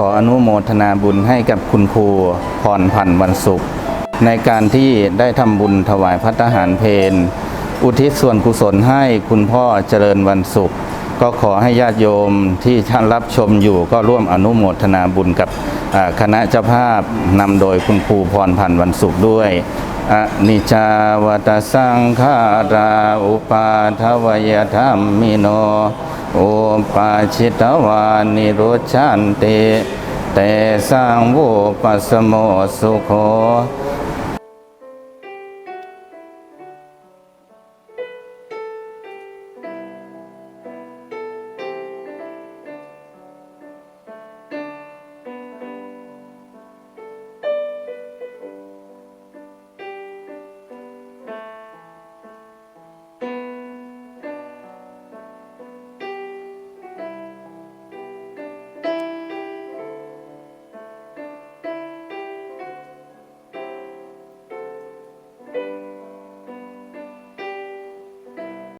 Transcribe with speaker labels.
Speaker 1: ขออนุโมทนาบุญให้กับคุณครูพรพันธ์วันศุกร์ในการที่ได้ทำบุญถวายพัฒหารเพนอุทิศส่วนกุศลให้คุณพ่อเจริญวันศุกร์ก็ขอให้ญาติโยมที่ท่านรับชมอยู่ก็ร่วมอนุโมทนาบุญกับคณะเจ้าภาพนำโดยคุณครูพรพันธ์วันศุกร์ด้วยอนิจจาวตสังขาราอุปาทวยธรรมมิโน โอปาชิตวานิโรชันติแต่สร้างโวปัสโมสุโค